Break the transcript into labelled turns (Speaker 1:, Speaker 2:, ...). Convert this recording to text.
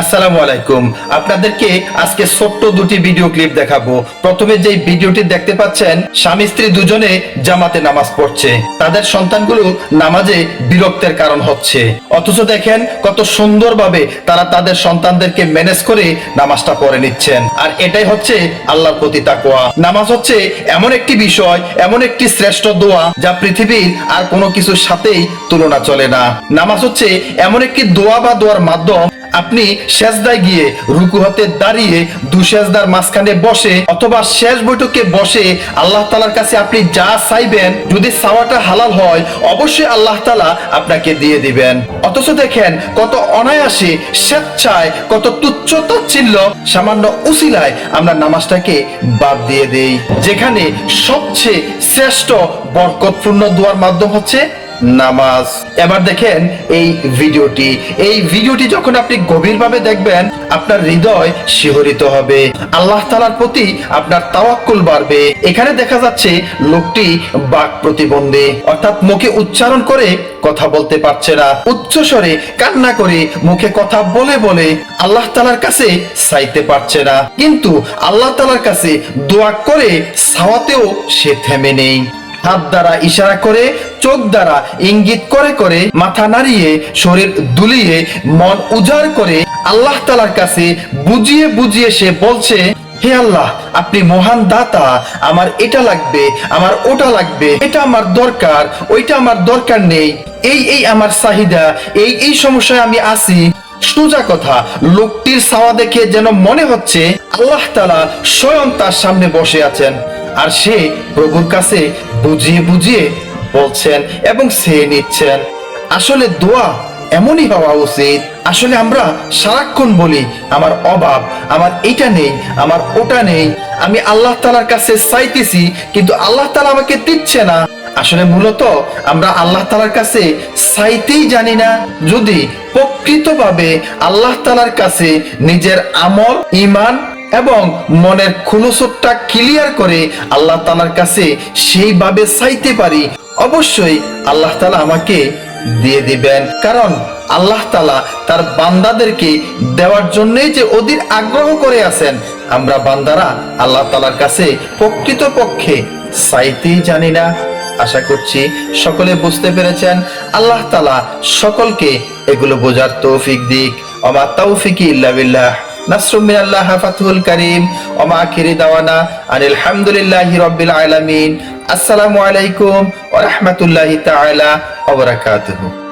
Speaker 1: আসসালামু আলাইকুম। আপনাদেরকে আজকে ছোট্ট দুটি ভিডিও ক্লিপ দেখাবো। প্রথমে যে ভিডিওটি দেখতে পাচ্ছেন, স্বামী স্ত্রী দুজনে জামাতে নামাজ পড়ছে। তাদের সন্তানগুলো নামাজে বিরক্তের কারণ হচ্ছে। অথচ দেখেন কত সুন্দরভাবে তারা তাদের সন্তানদেরকে ম্যানেজ করে নামাজটা পড়ে নিচ্ছেন। আর এটাই হচ্ছে আল্লাহর প্রতি তাকওয়া। নামাজ হচ্ছে এমন একটি বিষয়, এমন একটি শ্রেষ্ঠ দোয়া, যা পৃথিবীর আর কোনো কিছুর সাথেই তুলনা চলে না। নামাজ হচ্ছে এমন একটি দোয়া বা দোয়ার মাধ্যম আপনি সেজদায় গিয়ে রুকু হতে দাঁড়িয়ে দু সেজদার মাঝখানে বসে অথবা শেষ বৈঠকে বসে আল্লাহ তালার কাছে আপনি যা চাইবেন, যদি চাওয়াটা হালাল হয়, অবশ্যই আল্লাহ তালা আপনাকে দিয়ে দিবেন। অথচ দেখেন, কত অনায়াসে স্বেচ্ছায়, কত তুচ্ছ তাচ্ছিল্য সামান্য উসিলায় আমরা নামাজটাকে বাদ দিয়ে দেই। যেখানে সবচেয়ে শ্রেষ্ঠ বরকতপূর্ণ দোয়ার মাধ্যম হচ্ছে নামাজ। এবার দেখেন এই ভিডিওটি। এই ভিডিওটি যখন আপনি গভীরভাবে দেখবেন, আপনার হৃদয় শিহরিত হবে। আল্লাহ তালার প্রতি আপনার তাওয়াক্কুল বাড়বে। এখানে দেখা যাচ্ছে লোকটি বাক প্রতিবন্ধী, অর্থাৎ মুখে উচ্চারণ করে কথা বলতে পারছে না। উচ্চ স্বরে কান্না করে মুখে কথা বলে বলে আল্লাহ তালার কাছে চাইতে পারছে না। কিন্তু আল্লাহ তালার কাছে দোয়া করে সাওয়াতেও সে থেমে নেই। হাত দ্বারা ইশারা করে, চোখ দ্বারা ইঙ্গিত করে করে, মাথা নাড়িয়ে, শরীর দুলিয়ে, মন উজাড় করে আল্লাহ তালার কাছে বুঝিয়ে বুঝিয়ে সে বলছে, হে আল্লাহ, আপনি মহান দাতা, আমার এটা লাগবে, আমার ওটা লাগবে, এটা আমার দরকার, ওইটা আমার দরকার নেই, এই এই আমার চাহিদা, এই এই সমস্যায় আমি আছি। সোজা কথা, লোকটির সাওয়া দেখে যেন মনে হচ্ছে, আল্লাহ তালা স্বয়ং তার সামনে বসে আছেন। আর সে প্রভুর কাছে বুঝিয়ে বুঝিয়ে বলছেন এবং সে নিচ্ছেন। আসলে দোয়া এমনই হওয়া উচিত। আসলে আমরা সারাক্ষণ বলি, আমার অভাব, আমার এটা নেই, আমার ওটা নেই। আমি আল্লাহ তালার কাছে চাইতেছি, কিন্তু আল্লাহ তালা আমাকে দিচ্ছে না। আসলে মূলত আমরা আল্লাহ তালার কাছে চাইতেই জানি না। যদি প্রকৃতভাবে আল্লাহ তালার কাছে নিজের আমল ইমান এবং মনের খুলসটা ক্লিয়ার করে আল্লাহ তালার কাছে সেইভাবে চাইতে পারি, অবশ্যই আল্লাহ তালা আমাকে দিয়ে দিবেন। কারণ আল্লাহ তালা তার বান্দাদেরকে দেওয়ার জন্যই যে অধীর আগ্রহ করে আছেন, আমরা বান্দারা আল্লাহ তালার কাছে প্রকৃত পক্ষে চাইতেই জানি না। আশা করছি সকলে বুঝতে পেরেছেন, আল্লাহ তালা সকলকে এগুলো বোঝার তৌফিক দিক। অমা তৌফিকি ইল্লা বিল্লাহ। নাসরুম মিনাল্লাহ হাফাতুল করিম, ওমা আখিরি দাওয়ানা আনিল হামদুলিল্লাহি রব্বিল আলামিন। আসসালামু আলাইকুম ওয়া রাহমাতুল্লাহি তাআলা ওয়া